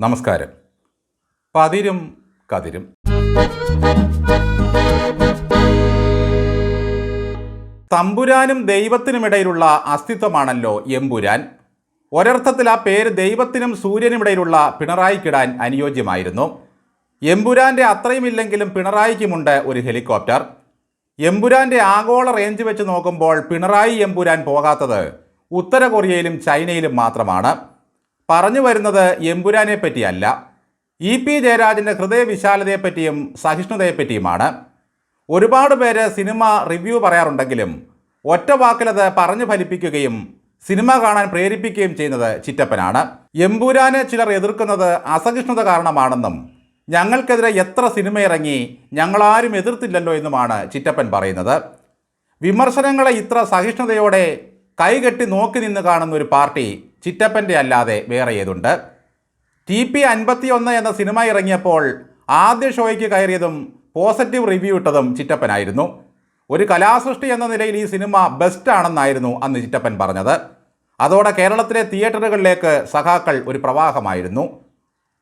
നമസ്കാരം. പതിരും കതിരും. തമ്പുരാനും ദൈവത്തിനുമിടയിലുള്ള അസ്തിത്വമാണല്ലോ എമ്പുരാൻ. ഒരർത്ഥത്തിൽ ആ പേര് ദൈവത്തിനും സൂര്യനുമിടയിലുള്ള പിണറായിക്കിടാൻ അനുയോജ്യമായിരുന്നു. എമ്പുരാന്റെ അത്രയുമില്ലെങ്കിലും പിണറായിക്കുമുണ്ട് ഒരു ഹെലികോപ്റ്റർ. എമ്പുരാന്റെ ആഗോള റേഞ്ച് വെച്ച് നോക്കുമ്പോൾ പിണറായി എമ്പുരാൻ പോകാത്തത് ഉത്തര കൊറിയയിലും ചൈനയിലും മാത്രമാണ്. പറഞ്ഞു വരുന്നത് എമ്പുരാനെ പറ്റിയല്ല. ഇ പി ജയരാജന്റെ ഹൃദയവിശാലതയെപ്പറ്റിയും സഹിഷ്ണുതയെപ്പറ്റിയുമാണ്. ഒരുപാട് പേര് സിനിമ റിവ്യൂ പറയാറുണ്ടെങ്കിലും ഒറ്റ വാക്കിലത് പറഞ്ഞു ഫലിപ്പിക്കുകയും സിനിമ കാണാൻ പ്രേരിപ്പിക്കുകയും ചെയ്യുന്നത് ചിറ്റപ്പനാണ്. എമ്പൂരാനെ ചിലർ എതിർക്കുന്നത് അസഹിഷ്ണുത കാരണമാണെന്നും ഞങ്ങൾക്കെതിരെ എത്ര സിനിമ ഇറങ്ങി ഞങ്ങളാരും എതിർത്തില്ലല്ലോ എന്നുമാണ് ചിറ്റപ്പൻ പറയുന്നത്. വിമർശനങ്ങളെ ഇത്ര സഹിഷ്ണുതയോടെ കൈകെട്ടി നോക്കി നിന്ന് കാണുന്ന ഒരു പാർട്ടി ചിറ്റപ്പന്റെ അല്ലാതെ വേറെ ഏതുണ്ട്? ടി പി അൻപത്തി ഒന്ന് എന്ന സിനിമ ഇറങ്ങിയപ്പോൾ ആദ്യ ഷോയ്ക്ക് കയറിയതും പോസിറ്റീവ് റിവ്യൂ ഇട്ടതും ചിറ്റപ്പനായിരുന്നു. ഒരു കലാസൃഷ്ടി എന്ന നിലയിൽ ഈ സിനിമ ബെസ്റ്റ് ആണെന്നായിരുന്നു അന്ന് ചിറ്റപ്പൻ പറഞ്ഞത്. അതോടെ കേരളത്തിലെ തിയേറ്ററുകളിലേക്ക് സഖാക്കൾ ഒരു പ്രവാഹമായിരുന്നു.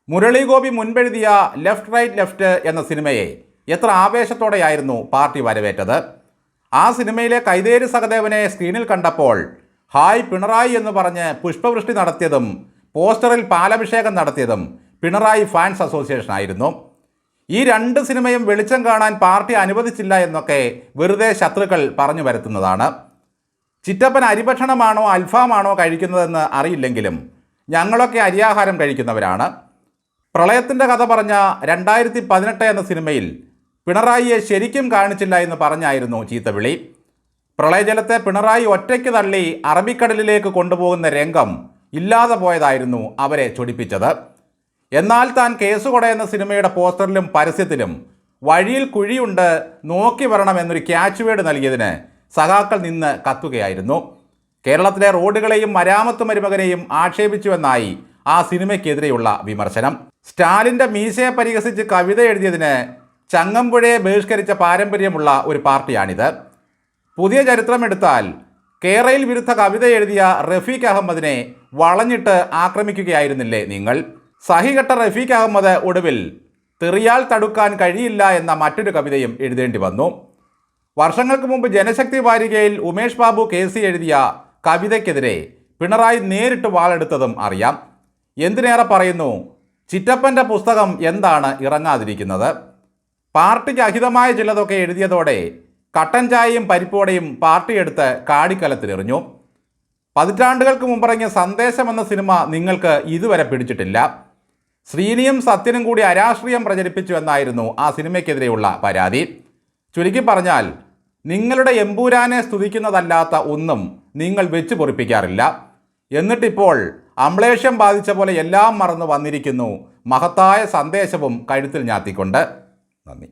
മുരളീഗോപി മുൻപെഴുതിയ ലെഫ്റ്റ് റൈറ്റ് ലെഫ്റ്റ് എന്ന സിനിമയെ എത്ര ആവേശത്തോടെയായിരുന്നു പാർട്ടി വരവേറ്റത്. ആ സിനിമയിലെ കൈതേരി സഹദേവനെ സ്ക്രീനിൽ കണ്ടപ്പോൾ ഹായ് പിണറായി എന്ന് പറഞ്ഞ് പുഷ്പവൃഷ്ടി നടത്തിയതും പോസ്റ്ററിൽ പാലഭിഷേകം നടത്തിയതും പിണറായി ഫാൻസ് അസോസിയേഷൻ ആയിരുന്നു. ഈ രണ്ട് സിനിമയും വെളിച്ചം കാണാൻ പാർട്ടി അനുവദിച്ചില്ല എന്നൊക്കെ വെറുതെ ശത്രുക്കൾ പറഞ്ഞു വരുത്തുന്നതാണ് ചിറ്റപ്പൻ അരിഭക്ഷണമാണോ അൽഫാമാണോ കഴിക്കുന്നതെന്ന് അറിയില്ലെങ്കിലും ഞങ്ങളൊക്കെ അരിയാഹാരം കഴിക്കുന്നവരാണ്. പ്രളയത്തിന്റെ കഥ പറഞ്ഞ രണ്ടായിരത്തി പതിനെട്ട് എന്ന സിനിമയിൽ പിണറായിയെ ശരിക്കും കാണിച്ചില്ല എന്ന് പറഞ്ഞായിരുന്നു ചീത്തവിളി പ്രളയജലത്തെ പിണറായി ഒറ്റയ്ക്ക് തള്ളി അറബിക്കടലിലേക്ക് കൊണ്ടുപോകുന്ന രംഗം ഇല്ലാതെ പോയതായിരുന്നു അവരെ ചൊടിപ്പിച്ചത്. എന്നാൽ താൻ കേസുകൊട എന്ന സിനിമയുടെ പോസ്റ്ററിലും പരസ്യത്തിലും വഴിയിൽ കുഴിയുണ്ട് നോക്കി വരണം എന്നൊരു ക്യാച്ച് വേർഡ് നൽകിയതിന് സഖാക്കൾ നിന്ന് കത്തുകയായിരുന്നു. കേരളത്തിലെ റോഡുകളെയും മരാമത്ത് മരുമകനെയും ആക്ഷേപിച്ചുവെന്നായി ആ സിനിമയ്ക്കെതിരെയുള്ള വിമർശനം. സ്റ്റാലിന്റെ മീശയെ പരിഹസിച്ച് കവിത എഴുതിയതിന് ചങ്ങമ്പുഴയെ ബഹിഷ്കരിച്ച പാരമ്പര്യമുള്ള ഒരു പാർട്ടിയാണിത്. പുതിയ ചരിത്രമെടുത്താൽ കേരയിൽ വിരുദ്ധ കവിത എഴുതിയ റഫീഖ് അഹമ്മദിനെ വളഞ്ഞിട്ട് ആക്രമിക്കുകയായിരുന്നില്ലേ നിങ്ങൾ? സഹികെട്ട റഫീഖ് അഹമ്മദ് ഒടുവിൽ തെറിയാൽ തടുക്കാൻ കഴിയില്ല എന്ന മറ്റൊരു കവിതയും എഴുതേണ്ടി വന്നു. വർഷങ്ങൾക്ക് മുമ്പ് ജനശക്തി വാരികയിൽ ഉമേഷ് ബാബു കെ സി എഴുതിയ കവിതയ്ക്കെതിരെ പിണറായി നേരിട്ട് വാളെടുത്തതും അറിയാം. എന്തിനേറെ പറയുന്നു? ചിറ്റപ്പന്റെ പുസ്തകം എന്താണ് ഇറങ്ങാതിരിക്കുന്നത്? പാർട്ടിക്ക് അഹിതമായ ചിലതൊക്കെ എഴുതിയതോടെ കട്ടൻ ചായയും പരിപ്പോടയും പാർട്ടിയെടുത്ത് കാടിക്കലത്തിലെറിഞ്ഞു. പതിറ്റാണ്ടുകൾക്ക് മുമ്പിറങ്ങിയ സന്ദേശം എന്ന സിനിമ നിങ്ങൾക്ക് ഇതുവരെ പിടിച്ചിട്ടില്ല. ശ്രീനിയും സത്യനും കൂടി അരാഷ്ട്രീയം പ്രചരിപ്പിച്ചു എന്നായിരുന്നു ആ സിനിമയ്ക്കെതിരെയുള്ള പരാതി. ചുരുക്കി പറഞ്ഞാൽ നിങ്ങളുടെ എമ്പൂരാനെ സ്തുതിക്കുന്നതല്ലാത്ത ഒന്നും നിങ്ങൾ വെച്ച് പൊറിപ്പിക്കാറില്ല. എന്നിട്ടിപ്പോൾ അമ്ലേഷ്യം ബാധിച്ച പോലെ എല്ലാം മറന്നു വന്നിരിക്കുന്നു മഹത്തായ സന്ദേശവും കഴുത്തിൽ ഞാത്തിക്കൊണ്ട്. നന്ദി.